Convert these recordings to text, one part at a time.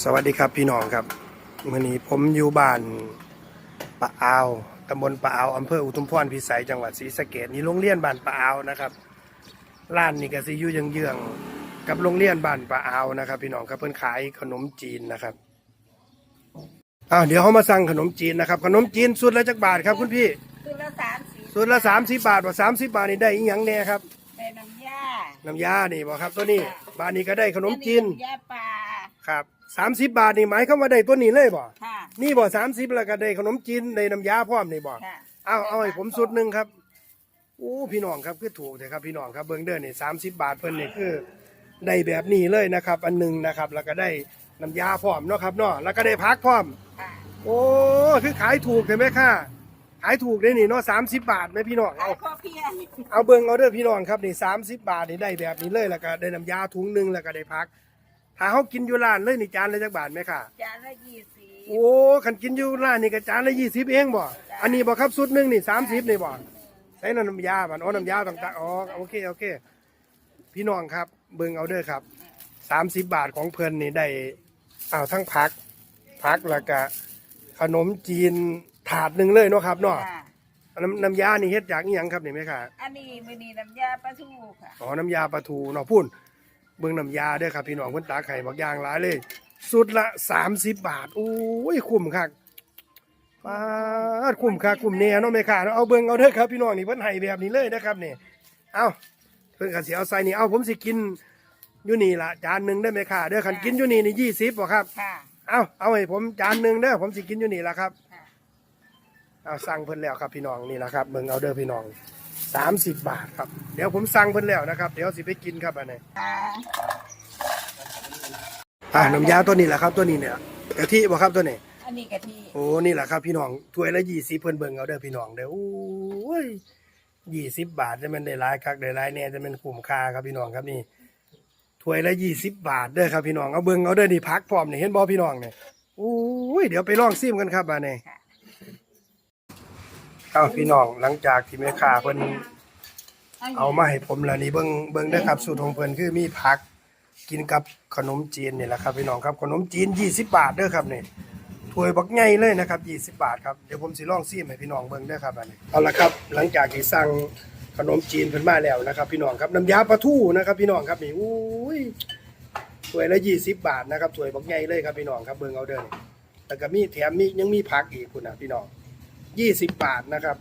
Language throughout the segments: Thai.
สวัสดีครับพี่น้องครับมื่อนี้ผมอยู่บ้านปะอาวตำบลปะอาวอำเภออุทุมพรพิสัยจังหวัดศรีสะเกดนี่โรงเรียนบ้านปะอาวนะครับร้านนี่ก็สิอยู่เยื้องๆกับโรงเรียนบ้านปะอาวนะครับ พี่น้องครับเพิ่นขายขนมจีนนะครับอ้าวเดี๋ยวเขามาสั่งขนมจีนนะครับ ขนมจีนสุดละจักบาทครับคุณพี่คือละสามสีสุดละสามสิบบาทว่าสามสิบบาทนี่ได้อีหยังแน่ครับในน้ำยาน้ำยานี่บอกครับตัวนี้บาทนี้ก็ได้ขนมจีนน้ำยาปลาครับ สามสิบบาทนี่หมายเข้ามว่าได้ตัวนี้เลยบ่ค่ะ นี่บ่สามสิบแล้วก็ได้ขนมจีนได้น้ำยาพร้อมนี่บ่ค่ะเอาเอาให้ผมสุดหนึ่งครับโอ้พี่น้องครับคือถูกเลยครับพี่น้องครับเบิ้งเด้อนี่สามสิบบาทเพิ่นนี่คือได้แบบนี้เลยนะครับ อันหนึ่งนะครับ แล้วก็ได้น้ำยาพร้อมเนาะครับเนาะแล้วก็ได้พักพร้อม ค่ะโอ้คือขายถูกเห็นไหมค่ะขายถูกได้นี่เนาะสามสิบบาทไหมพี่น้องขาเอายข้อเพียง เอาเบิ้งเอาเด้อพี่น้องครับนี่สามสิบบาทนี่ได้แบบนี้เลยแล้วก็ได้น้ำยาถุงหนึ่งแล้วก็ได้พัก ถ้าเขากินอยู่ร้านเลยนี่จานละจักบาทไหมค่ะ จานละยี่สิบโอ้ขันกินอยู่ร้านนี่ก็จานละยี่สิบเองบ่ อันนี้บ่ครับสุดหนึ่งนี่สามสิบนี่บ่ใส่น้ำยาบันอ๋อน้ำยาต่างๆอ๋อโอเคโอเค พี่น้องครับเบิ่งเอาเด้อครับสามสิบบาทของเพิ่นนี่ได้อ้าวทั้งพักพักแล้วก็ขนมจีนถาดหนึ่งเลยเนาะครับเนาะค่ะน้ำน้ำยานี่เฮ็ดจากอีหยังครับนี่ไหมค่ะ อันนี้มือนีน้ำยาปลาทูค่ะอ๋อน้ำยาปลาทูเนาะพุ่น เบิ่งน้ำยาเด้อครับพี่น้องเพิ่นตาไข่บักอย่างหลายเลย สุดละสามสิบบาท โอ้ยคุ้มคักปาดคุ้มค่าคุ้มแน่เนาะแม่ค้าเนาะเอาเบิ่งเอาเด้อครับพี่น้องนี่เพิ่นให้แบบนี้เลยนะครับนี่เอาเพิ่นก็สิเอาใส่นี่เอาผมสิกินอยู่นี่ล่ะจานหนึงได้อแม่ค้าเด้อคันกินอยู่นี่นี่20บ่ครับค่ะ เอาเอาให้ผมจานหนึงเด้อผมสิกินอยู่นี่ล่ะครับค่ะ เอาสั่งเพิ่นแล้วครับพี่น้องนี่ล่ะครับเบิ่งเอาเด้อพี่น้อง 30 บาทครับ เดี๋ยวผมสั่งเพิ่นแล้วนะครับ เดี๋ยวสิไปกินครับอันนี้ค่ะอ่าน้ำยาตัวนี้แหละครับ ตัวนี้เนี่ยกะทิบ่ครับตัวนี้ อันนี้กะทิโอ้นี่แหละครับ พี่น้องถ้วยละ20เพิ่นเบิ่งเอาเด้อพี่น้องเด้อโอ้ยยี่สิบบาทจะมันได้หลายคักได้หลายแน่จะมันคุ้มค่าครับพี่น้องครับนี่ถ้วยละยี่สิบบาทเด้อครับพี่น้องเอาเบิ่งเอาเด้อนี่พักพร้อมนี่เห็นบ่พี่น้องเนี่ยอุ้ยเดี๋ยวไปลองซิมกันครับบาเนี่ยค่ะ เอาพี่น้องหลังจากที่แม่ค้าเพิ่นเอามาให้ผมแล้วนี่เบิ่งเบิ่งเด้อครับ สูตรของเพิ่นคือมีผักกินกับขนมจีนนี่แหละครับพี่น้องครับขนมจีน 20 บาทเด้อครับนี่ถ้วยบักใหญ่เลยนะครับ 20 บาทครับเดี๋ยวผมสิลองซิมให้พี่น้องเบิ่งเด้อครับอันนี้เอาละครับ หลังจากที่สั่งขนมจีนเพิ่นมาแล้วนะครับ พี่น้องครับน้ำยาปลาทูนะครับ พี่น้องครับนี่อุ้ยถ้วยละยี่สิบบาทนะครับถ้วยบักใหญ่เลยครับพี่น้องครับเบิ่งเอาเด้อนี่แล้วก็มีแถมมียังมีผักอีกคุณนะพี่น้อง ยี่สิบบาทนะครับ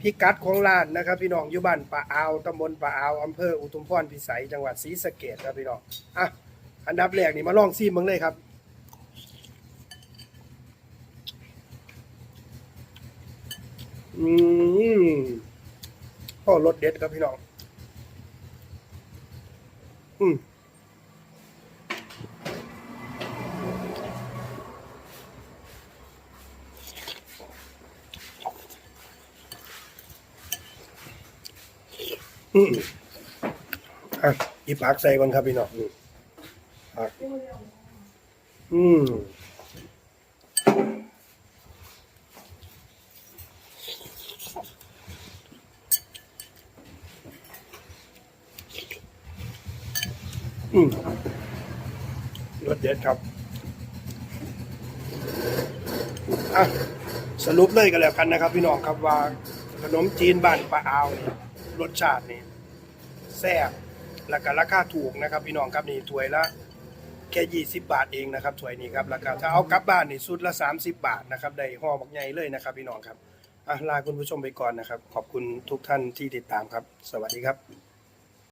พิกัดของร้านนะครับ พี่น้องอยู่บ้านป่าอาวตำบลป่าอาวอำเภออุทุมพรพิสัยจังหวัดศรีสะเกษครับพี่น้องอะอันดับแรกนี่มาลองซีมเบิ่งเลยครับอืมพ่อรสเด็ดครับพี่น้อง อืม อืมอะหยิบผักใส่ก่อนครับพี่น้องอืมผักอืมอืมรสเด็ดครับ อะ สรุปเลยกันแล้วกันนะครับ พี่น้องครับว่าขนมจีนบ้านปลาอาวนี่ รสชาตินี่แซ่บแล้วก็ราคาถูกนะครับ พี่น้องครับนี่ถ้วยละแค่ยี่สิบบาทเองนะครับถ้วยนี้ครับราคาถ้าเอากลับบ้านนี่สุดละสามสิบบาทนะครับได้ห่อบักใหญ่เลยนะครับ พี่น้องครับอะลาคุณผู้ชมไปก่อนนะครับ ขอบคุณทุกท่านที่ติดตามครับ สวัสดีครับ